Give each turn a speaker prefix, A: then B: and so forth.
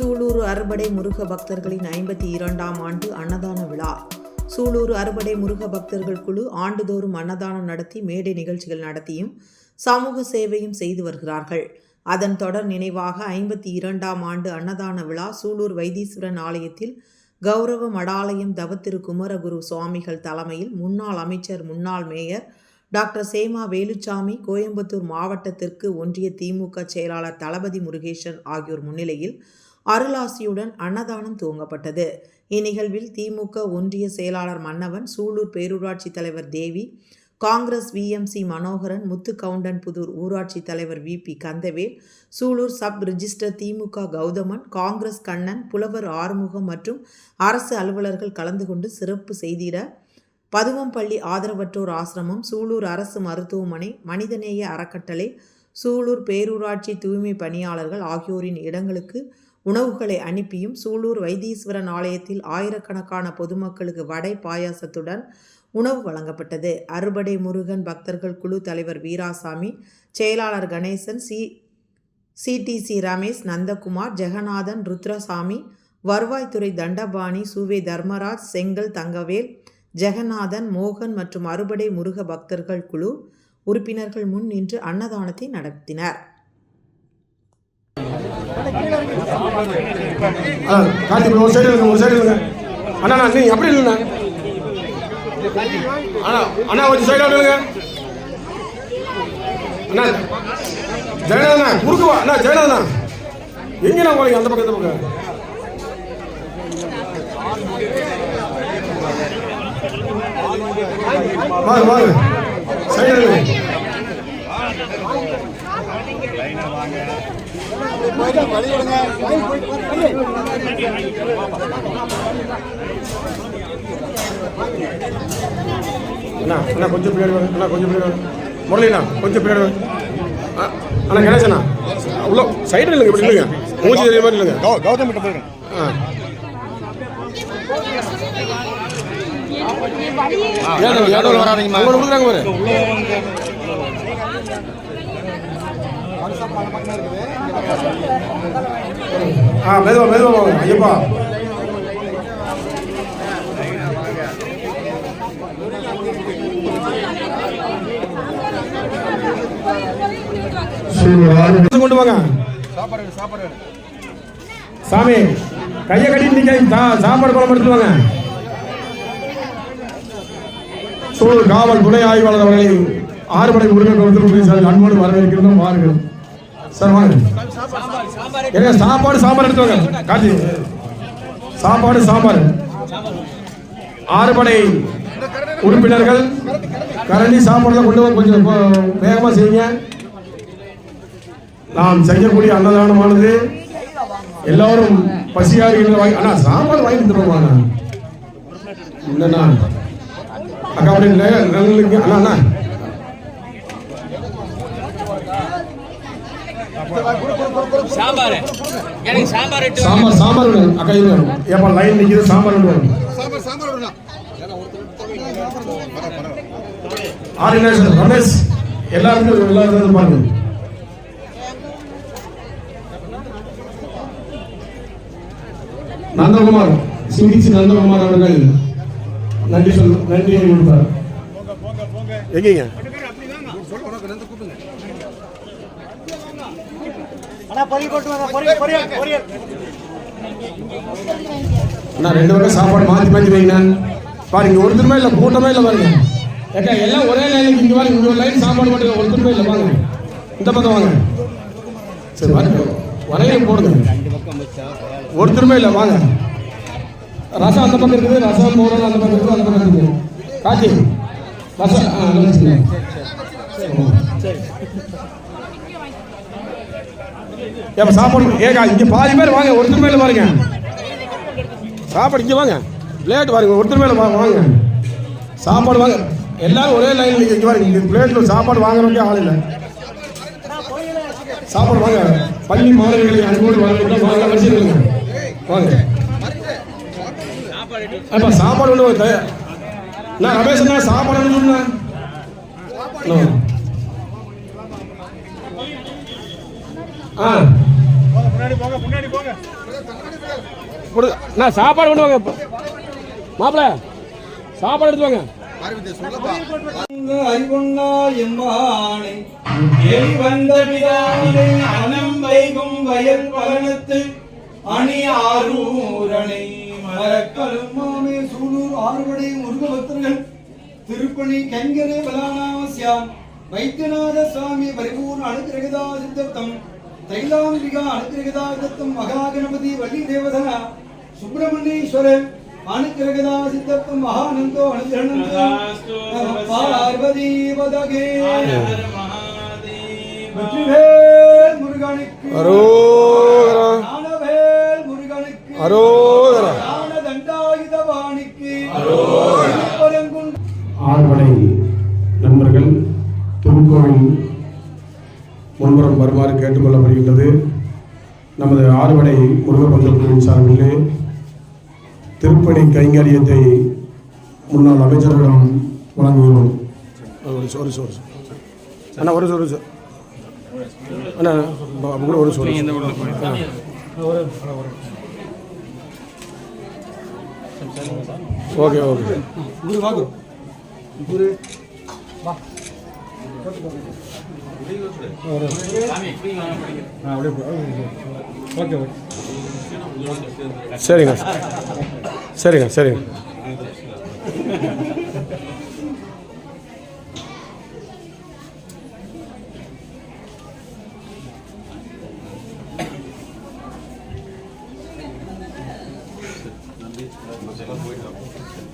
A: சூலூர் அறுபடை முருக பக்தர்களின் ஐம்பத்தி இரண்டாம் ஆண்டு அன்னதான விழா. சூலூர் அறுபடை முருக பக்தர்கள் குழு ஆண்டுதோறும் அன்னதானம் நடத்தி மேடை நிகழ்ச்சிகள் நடத்தியும் சமூக சேவையும் செய்து வருகிறார்கள். அதன் தொடர் நினைவாக ஐம்பத்தி இரண்டாம் ஆண்டு அன்னதான விழா சூலூர் வைத்தீஸ்வரன் ஆலயத்தில் கௌரவ மடாலயம் தவத்திரு குமரகுரு சுவாமிகள் தலைமையில் முன்னாள் அமைச்சர் முன்னாள் மேயர் டாக்டர் சேமா வேலுச்சாமி கோயம்புத்தூர் மாவட்டத்திற்கு ஒன்றிய திமுக செயலாளர் தளபதி முருகேசன் ஆகியோர் முன்னிலையில் அருளாசியுடன் அன்னதானம் துவங்கப்பட்டது. இந்நிகழ்வில் திமுக ஒன்றிய செயலாளர் மன்னவன் சூலூர் பேரூராட்சி தலைவர் தேவி காங்கிரஸ் விஎம்சி மனோகரன் முத்துக்கவுண்டன் புதூர் ஊராட்சி தலைவர் VP Kandavel Sulur sub register DMK Gowthaman Congress Kannan புலவர் ஆறுமுகம் மற்றும் அரசு அலுவலர்கள் கலந்து கொண்டு சிறப்பு செய்திட பதுவம்பள்ளி ஆதரவற்றோர் ஆசிரமம் சூலூர் அரசு மருத்துவமனை மனிதநேய அறக்கட்டளை சூலூர் பேரூராட்சி தூய்மை பணியாளர்கள் ஆகியோரின் இடங்களுக்கு உணவுகளை அனுப்பியும் சூலூர் வைத்தீஸ்வரன் ஆலயத்தில் ஆயிரக்கணக்கான பொதுமக்களுக்கு வடை பாயாசத்துடன் உணவு வழங்கப்பட்டது. அறுபடை முருகன் பக்தர்கள் குழு தலைவர் வீராசாமி செயலாளர் கணேசன் சி சிடிசி ரமேஷ் நந்தகுமார் ஜெகநாதன் ருத்ரசாமி வருவாய்த்துறை தண்டபாணி சுவே தர்மராஜ் செங்கல் தங்கவேல் ஜெகநாதன் மோகன் மற்றும் அறுபடை முருக பக்தர்கள் குழு உறுப்பினர்கள் முன் நின்று அன்னதானத்தை நடத்தினர்.
B: ஆ, ஒரு சைடு இருங்க ஒரு சைடு இருங்க. அண்ணா அண்ணா நீ அப்படி இல்லைண்ணா. அண்ணா அண்ணா கொஞ்சம் சைடு இல்லைங்க அண்ணா ஜெயநாதண்ணா குறுக்குவா அண்ணா அண்ணா. ஜெயநாதண்ணா எங்கண்ணா போறீங்க? அந்த பக்கம் இந்த பக்கம். வாங்க வாங்க சைடு இருங்க. அண்ணா அண்ணா கொஞ்சம் பின்னாடி வாங்க. அண்ணா கொஞ்சம் பின்னாடி வாங்க. முரளிண்ணா கொஞ்சம் பின்னாடி வாங்க. அண்ணா கணேசண்ணா உள்ள சைடு இல்லைங்க இப்படி இல்லைங்க. மூஞ்சி தெரிய மாதிரி இல்லைங்க.
C: கௌதம் கிட்ட போயிருங்க.
B: ஆ. ஏடோ ஏடோ
C: வராதீங்கம்மா.
B: உங்களை கொடுக்குறாங்க பாரு. ஆ மெதுவா மெதுவா வாங்க ஐயப்பா. கொண்டு வாங்க.
C: சாப்பாடு சாப்பாடு
B: சாமி கையை கட்டிட்டு சா- சாப்பாடு குழம்பு எடுத்துட்டு வாங்க. சூழல் காவல் துணை ஆய்வாளர் அவர்களை ஆறுபடை முருகன் சார் அன்போடு வரவேற்கிறோம் வாருங்கள். சார் வாங்க. ஏங்க சாப்பாடு சாம்பார் எடுத்து வாங்க. காட்டி சாப்பாடு சாம்பார். ஆறுபடை உறுப்பினர்கள் கரண்டி சாப்பாடுலாம் கொண்டு வந்து கொஞ்சம் வேகமாக செய்யுங்க. நாம் செய்யக்கூடிய அன்னதானமானது எல்லாரும் பசியாக இருந்த வாங்கி அண்ணா சாம்பார் வாங்கி தருவாங்க என்னண்ணா அக்கா அப்படி நெ- அண்ணா.
D: சாம்பார். எனக்கு சாம்பார் இட்டு
B: சாம்பார் சாம்பார் வேணும். அக்கா இருங்க ஏப்பா லைன் நிக்குது சாம்பார் வரணும்
C: சாம்பார் சாம்பார் விடுங்க
B: ஆர்கனைசர் ரமேஷ் எல்லாருக்கும் எல்லாரும் பாருங்க. நந்தகுமார் சிந்திச்சு நந்தகுமார் அவர்கள் நன்றி சொல் நன்றியை கொடுத்தார். எங்கீங்க? அண்ணா ரெண்டு பேரும் சாப்பாடு மாத்தி மாத்தி வைங்க. பாருங்க ஒருத்தருமே இல்லை கூட்டமே இல்லை பாருங்க. ஏக்கா எல்லாம் ஒரே லைனுக்கு இங்க வாங்க இங்க லைன் சாப்பாடு மட்டும் ஒருத்தருமே இல்லை வாங்க. இந்த பக்கம் வாங்க. சரி வாங்க வரையில போடுங்க. ஒருத்தருமே இல்லை வாங்க. ரசம் அந்த பக்கம் இருக்குது ரசம் போடுறது அந்த பக்கம் இருக்குது அந்த பக்கம் இருக்குது. காட்சி ரசம் வச்சுக்கோங்க. ஏப்பா சாப்பாடு ஏக்கா இங்கே பாதி பேர் வாங்க ஒருத்தர் மேலே பாருங்க. சாப்பாடு இங்கே வாங்க. பிளேட் பாருங்க ஒருத்தர் மேலே வாங்க வாங்க. சாப்பாடு வாங்க. எல்லாரும் ஒரே லைனில் இங்கே பாருங்க. இந்த பிளேட்டில் சாப்பாடு வாங்குறவங்க ஆள் இல்லை. சாப்பாடு வாங்க. பள்ளி மாணவர்களை அன்போடு வாங்க வாங்க வச்சுருங்க வாங்க. அப்பா சாப்பாடு ஒன்று நான் ரமேஷ் அண்ணா சாப்பாடு ஒன்று ஆ கொடுங்க நான் சாப்பாடு கொண்டு வாங்க. மாப்பிள்ள சாப்பாடு எடுத்து வாங்க.
C: ஆரம்பித்து சொல்லப்பா
E: அறிவுண்ணா எம்மானை எலி வந்த பிதானை அனம் வைகும் வயல் பலனத்து அணி ஆரூரணை மரக்கலும் மாமே சூலூர் ஆறுபடை முருகபக்தர்கள் திருப்பணி கங்கரே பலானாமஸ்யாம் வைத்தியநாத சுவாமி பரிபூர்ண அனுகிரகதா சித்தம் தைலாம்பிகா அனுகிரகதா சித்தம் மகாகணபதி வள்ளி தேவதனா சுப்பிரமணியேஸ்வரர் அனுகிரகதா சித்தம் மகானந்தோ அனுகிரகணம் பார்வதி பதகே. வெற்றிவேல் முருகனுக்கு.
B: அரோகரா.
E: ஞானவேல் முருகனுக்கு.
B: அரோகரா.
E: ஞான தண்டாயுதபாணிக்கு திருப்பரங்குன்ற
B: வருமாறு கேட்டுக்கொள்ளப்படுகின்றது. நமது ஆறுபடை முருகப்பந்த குழுவின் சார்பிலே திருப்பணி கைங்கரியத்தை முன்னாள் அமைச்சர்களிடம் வழங்குகிறோம். ஒரு சோறு சோறு அண்ணா ஒரு சோறு சார் அண்ணா ப- கூட ஒரு சோறு ஆ. ஓகே ஓகே சரிங்க. சரிங்க சரிங்க.